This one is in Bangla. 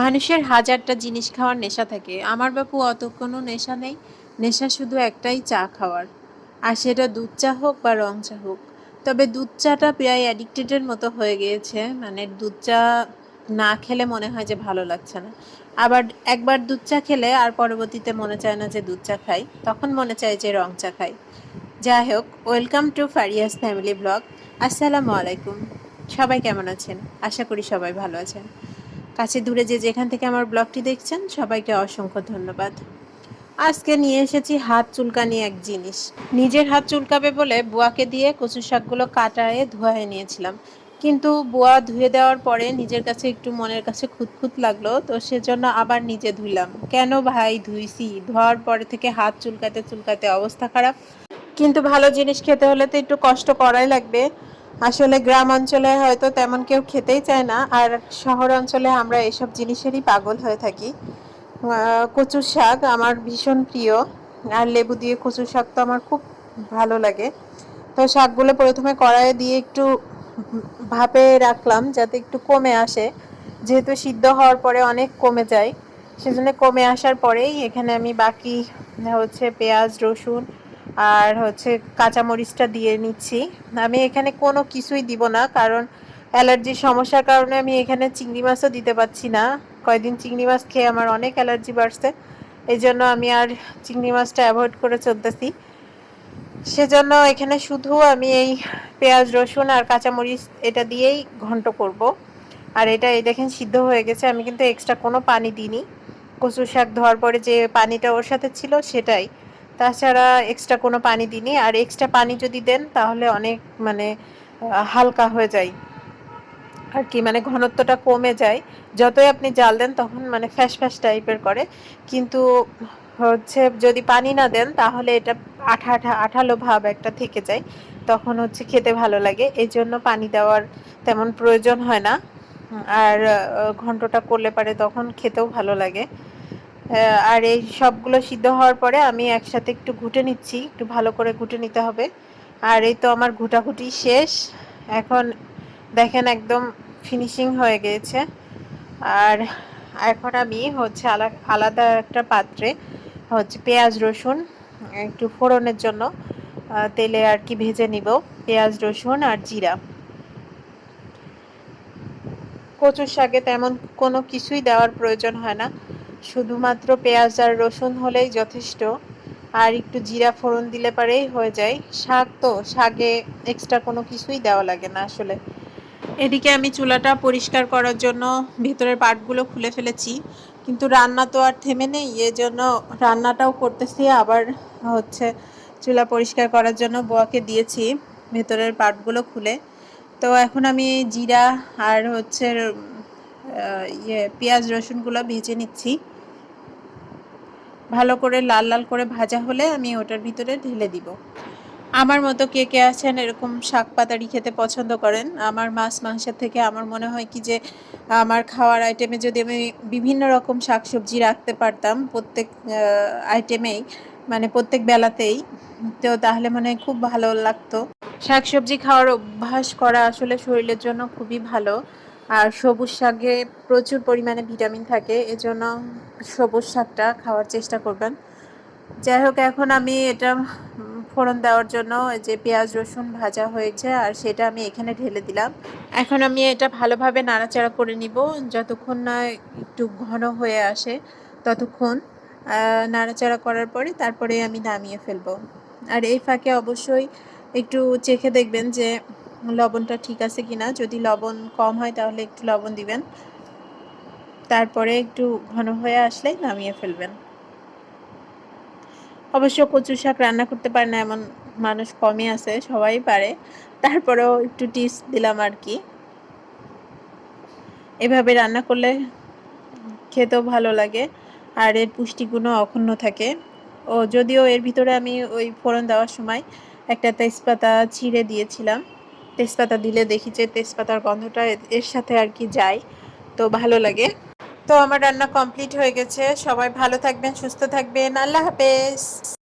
মানুষের হাজারটা জিনিস খাওয়ার নেশা থাকে। আমার বাপু অত কোনো নেশা নেই। নেশা শুধু একটাই চা খাওয়ার। আর সেটা দুধ চা হোক বা রং চা হোক। তবে দুধ চাটা প্রায় অ্যাডিক্টেডের মতো হয়ে গিয়েছে। মানে দুধ চা না খেলে মনে হয় যে ভালো লাগছে না। আবার একবার দুধ চা খেলে আর পরবর্তীতে মনে চায় না যে দুধ চা খাই। তখন মনে চায় যে রং চা খাই। যাই হোক welcome to Faria's family blog আসসালামু আলাইকুম। সবাই কেমন আছেন? আশা করি সবাই ভালো আছেন। কাছে দূরে যে যেখান থেকে আমার ব্লগটি দেখছেন, সবাইকে অসংখ্য ধন্যবাদ। আজকে নিয়ে এসেছি হাত চুলকানি এক জিনিস। নিজের হাত চুলকাবে বলে বুয়াকে দিয়ে কচু শাকগুলো কাটায়ে ধোয়ায় নিয়েছিলাম। কিন্তু বুয়া ধুয়ে দেওয়ার পরে নিজের কাছে একটু মনের কাছে খুঁতখুত লাগল, তো সেজন্য আবার নিজে ধুইলাম। কেন ভাই ধুইছি? ধোয়ার পরে থেকে হাত চুলকাতে চুলকাতে অবস্থা খারাপ। কিন্তু ভালো জিনিস খেতে হলে তো একটু কষ্ট করাই লাগবে। আসলে গ্রাম অঞ্চলে হয়তো তেমন কেউ খেতেই চায় না, আর শহর অঞ্চলে আমরা এসব জিনিসেরই পাগল হয়ে থাকি। কচুর শাক আমার ভীষণ প্রিয়, আর লেবু দিয়ে কচুর শাক তো আমার খুব ভালো লাগে। তো শাকগুলো প্রথমে কড়াইয়ে দিয়ে একটু ভাপে রাখলাম যাতে একটু কমে আসে। যেহেতু সিদ্ধ হওয়ার পরে অনেক কমে যায়, সেজন্য কমে আসার পরেই এখানে আমি বাকি হচ্ছে পেঁয়াজ, রসুন আর হচ্ছে কাঁচামরিচটা দিয়ে নিচ্ছি। আমি এখানে কোনো কিছুই দিব না, কারণ অ্যালার্জির সমস্যার কারণে আমি এখানে চিংড়ি মাছও দিতে পারছি না। কয়েকদিন চিংড়ি মাছ খেয়ে আমার অনেক অ্যালার্জি বাড়ছে এই জন্য আমি আর চিংড়ি মাছটা অ্যাভয়েড করে চলতেছি। সেজন্য এখানে শুধু আমি এই পেঁয়াজ, রসুন আর কাঁচামরিচ এটা দিয়েই ঘন্ট করব। আর এটা এই দেখেন সিদ্ধ হয়ে গেছে, আমি কিন্তু এক্সট্রা কোনো পানি দিইনি। কচু শাক ধোয়ার পরে যে পানিটা ওর সাথে ছিল সেটাই। তাছাড়া এক্সট্রা কোনো পানি দিইনি। আর এক্সট্রা পানি যদি দেন, তাহলে অনেক মানে হালকা হয়ে যায়। আর কি মানে ঘনত্বটা কমে যায়। যতই আপনি জাল দেন, তখন মানে ফ্যাস ফ্যাস টাইপের করে। কিন্তু হচ্ছে, যদি পানি না দেন, তাহলে এটা আঠা আঠা, আঠালো ভাব একটা থেকে যায়। তখন হচ্ছে খেতে ভালো লাগে। এই জন্য পানি দেওয়ার তেমন প্রয়োজন হয় না। আর ঘন্টটা করলে পারে তখন খেতেও ভালো লাগে। আর এই সবগুলো সিদ্ধ হওয়ার পরে আমি একসাথে একটু ঘুটে নিচ্ছি, একটু ভালো করে ঘুটে নিতে হবে। আর এই তো আমার ঘুটাঘুটি শেষ। এখন দেখেন একদম ফিনিশিং হয়ে গিয়েছে আর এখন আমি হচ্ছে আলাদা একটা পাত্রে হচ্ছে পেঁয়াজ, রসুন একটু ফোড়নের জন্য তেলে আর কি ভেজে নিব, পেঁয়াজ, রসুন আর জিরা। কচুর শাকে তেমন কোনো কিছুই দেওয়ার প্রয়োজন হয় না। শুধুমাত্র পেঁয়াজ আর রসুন হলেই যথেষ্ট, আর একটু জিরা ফোড়ন দিলে পারেই হয়ে যায়। শাক তো, শাকে এক্সট্রা কোনো কিছুই দেওয়া লাগে না আসলে। এদিকে আমি চুলাটা পরিষ্কার করার জন্য ভেতরের পার্টগুলো খুলে ফেলেছি, কিন্তু রান্না তো আর থেমে নেই, এজন্য রান্নাটাও করতেছি। আবার হচ্ছে চুলা পরিষ্কার করার জন্য বোয়াকে দিয়েছি ভেতরের পার্টগুলো খুলে। তো এখন আমি জিরা আর হচ্ছে ইয়ে পেঁয়াজ, রসুনগুলো ভেজে নিচ্ছি। ভালো করে লাল লাল করে ভাজা হলে আমি ওটার ভিতরে ঢেলে দিব। আমার মতো কে কে আছেন, এরকম শাক পাতারি খেতে পছন্দ করেন? আমার মাছ, মাংসের থেকে আমার মনে হয় কি যে, আমার খাওয়ার আইটেমে যদি আমি বিভিন্ন রকম শাকসবজি রাখতে পারতাম প্রত্যেক আইটেমেই মানে প্রত্যেক বেলাতেই, তো তাহলে মনে খুব ভালো লাগতো। শাকসবজি খাওয়ার অভ্যাস করা আসলে শরীরের জন্য খুবই ভালো। আর সবুজ শাকে প্রচুর পরিমাণে ভিটামিন থাকে, এজন্য সবুজ শাকটা খাওয়ার চেষ্টা করবেন। যাই হোক, এখন আমি এটা ফোড়ন দেওয়ার জন্য যে পেঁয়াজ রসুন ভাজা হয়েছে, আর সেটা আমি এখানে ঢেলে দিলাম। এখন আমি এটা ভালোভাবে নাড়াচাড়া করে নিব, যতক্ষণ না একটু ঘন হয়ে আসে ততক্ষণ। নাড়াচাড়া করার পরে তারপরে আমি নামিয়ে ফেলব। আর এই ফাঁকে অবশ্যই একটু চেখে দেখবেন যে লবণটা ঠিক আছে কিনা? যদি লবণ কম হয় তাহলে একটু লবণ দিবেন। তারপরে একটু ঘন হয়ে আসলেই নামিয়ে ফেলবেন। অবশ্য কচু শাক রান্না করতে পারে না এমন মানুষ কমই আছে, সবাই পারে। তারপরেও একটু টিপস দিলাম আর কি। এভাবে রান্না করলে খেতেও ভালো লাগে আর এর পুষ্টিগুণও অক্ষুণ্ণ থাকে। ও যদিও এর ভিতরে আমি ওই ফোড়ন দেওয়ার সময় একটা তেজপাতা ছিঁড়ে দিয়েছিলাম। তেজপাতা দিলে দেখি যে তেজপাতার গন্ধটা এর সাথে আর কি যায়, তো ভালো লাগে। তো আমার রান্না কমপ্লিট হয়ে গেছে। সবাই ভালো থাকবেন, সুস্থ থাকবেন। আল্লাহ হাফেজ।